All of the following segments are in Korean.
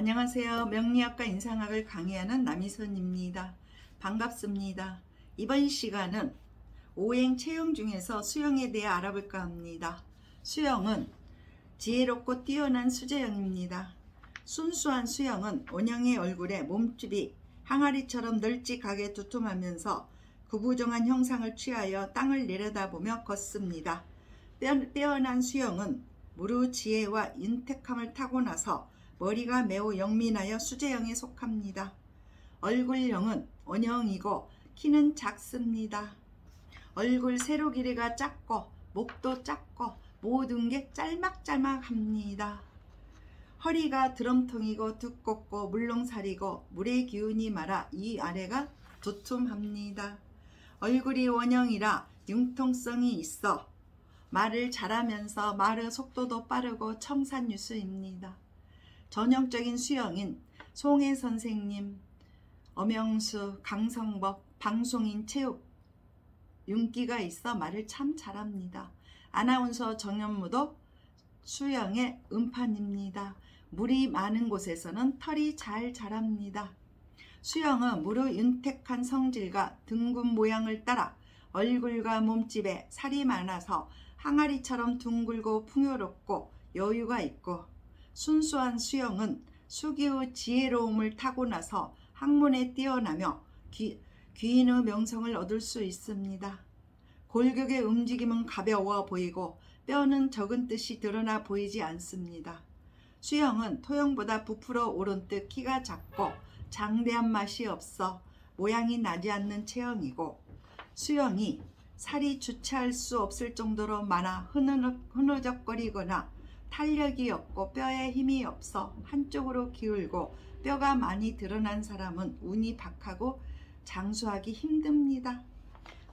안녕하세요. 명리학과 인상학을 강의하는 남희선입니다. 반갑습니다. 이번 시간은 오행 체형 중에서 수영에 대해 알아볼까 합니다. 수영은 지혜롭고 뛰어난 수제형입니다. 순수한 수영은 원형의 얼굴에 몸집이 항아리처럼 널찍하게 두툼하면서 구부정한 형상을 취하여 땅을 내려다보며 걷습니다. 빼- 빼어난 수영은 무르 지혜와 인택함을 타고나서 머리가 매우 영민하여 수제형에 속합니다. 얼굴형은 원형이고 키는 작습니다. 얼굴 세로 길이가 작고 목도 작고 모든 게 짤막짤막합니다. 허리가 드럼통이고 두껍고 물렁살이고 물의 기운이 많아 이 아래가 두툼합니다. 얼굴이 원형이라 융통성이 있어 말을 잘하면서 말의 속도도 빠르고 청산유수입니다. 전형적인 수영인 송혜 선생님, 엄영수, 강성법, 방송인 체육, 윤기가 있어 말을 참 잘합니다. 아나운서 정연무도 수영의 음판입니다. 물이 많은 곳에서는 털이 잘 자랍니다. 수영은 무르 윤택한 성질과 등근 모양을 따라 얼굴과 몸집에 살이 많아서 항아리처럼 둥글고 풍요롭고 여유가 있고 순수한 수영은 수기의 지혜로움을 타고나서 학문에 뛰어나며 귀, 귀인의 명성을 얻을 수 있습니다. 골격의 움직임은 가벼워 보이고 뼈는 적은 뜻이 드러나 보이지 않습니다. 수영은 토형보다 부풀어 오른 듯 키가 작고 장대한 맛이 없어 모양이 나지 않는 체형이고 수영이 살이 주체할 수 없을 정도로 많아 흐느적, 흐느적거리거나 탄력이 없고 뼈에 힘이 없어 한쪽으로 기울고 뼈가 많이 드러난 사람은 운이 박하고 장수하기 힘듭니다.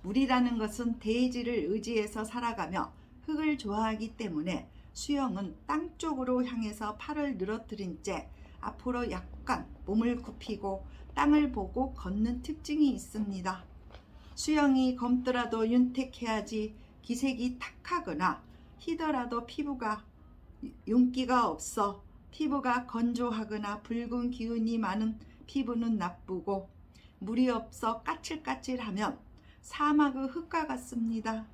물이라는 것은 대지를 의지해서 살아가며 흙을 좋아하기 때문에 수영은 땅 쪽으로 향해서 팔을 늘어뜨린 채 앞으로 약간 몸을 굽히고 땅을 보고 걷는 특징이 있습니다. 수영이 검더라도 윤택해야지 기색이 탁하거나 희더라도 피부가 윤기가 없어 피부가 건조하거나 붉은 기운이 많은 피부는 나쁘고 물이 없어 까칠까칠하면 사막의 흙과 같습니다.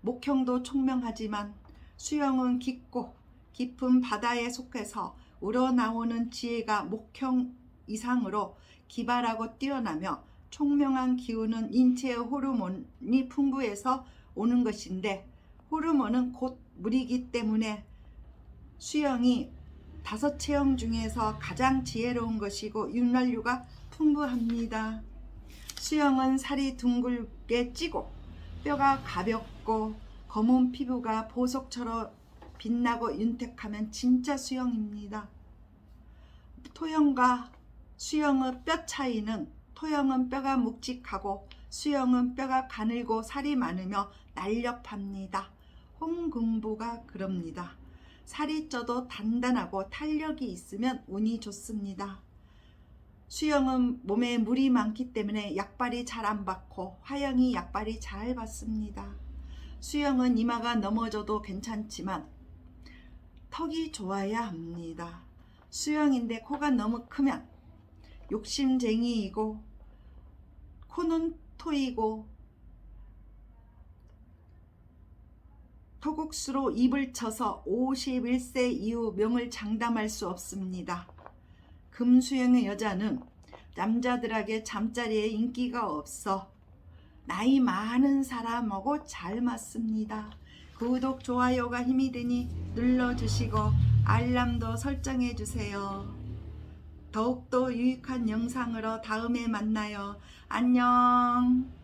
목형도 총명하지만 수영은 깊고 깊은 바다에 속해서 우러나오는 지혜가 목형 이상으로 기발하고 뛰어나며 총명한 기운은 인체의 호르몬이 풍부해서 오는 것인데 호르몬은 곧 물이기 때문에 수영이 다섯 체형 중에서 가장 지혜로운 것이고 윤활유가 풍부합니다. 수영은 살이 둥글게 찌고 뼈가 가볍고 검은 피부가 보석처럼 빛나고 윤택하면 진짜 수영입니다. 토형과 수영의 뼈 차이는 토형은 뼈가 묵직하고 수영은 뼈가 가늘고 살이 많으며 날렵합니다. 홍금보가 그럽니다. 살이 쪄도 단단하고 탄력이 있으면 운이 좋습니다. 수영은 몸에 물이 많기 때문에 약발이 잘 안 받고 화영이 약발이 잘 받습니다. 수영은 이마가 넘어져도 괜찮지만 턱이 좋아야 합니다. 수영인데 코가 너무 크면 욕심쟁이이고 코는 토이고 토국수로 입을 쳐서 51세 이후 명을 장담할 수 없습니다. 금수영의 여자는 남자들에게 잠자리에 인기가 없어 나이 많은 사람하고 잘 맞습니다. 구독, 좋아요가 힘이 되니 눌러주시고 알람도 설정해 주세요. 더욱더 유익한 영상으로 다음에 만나요. 안녕.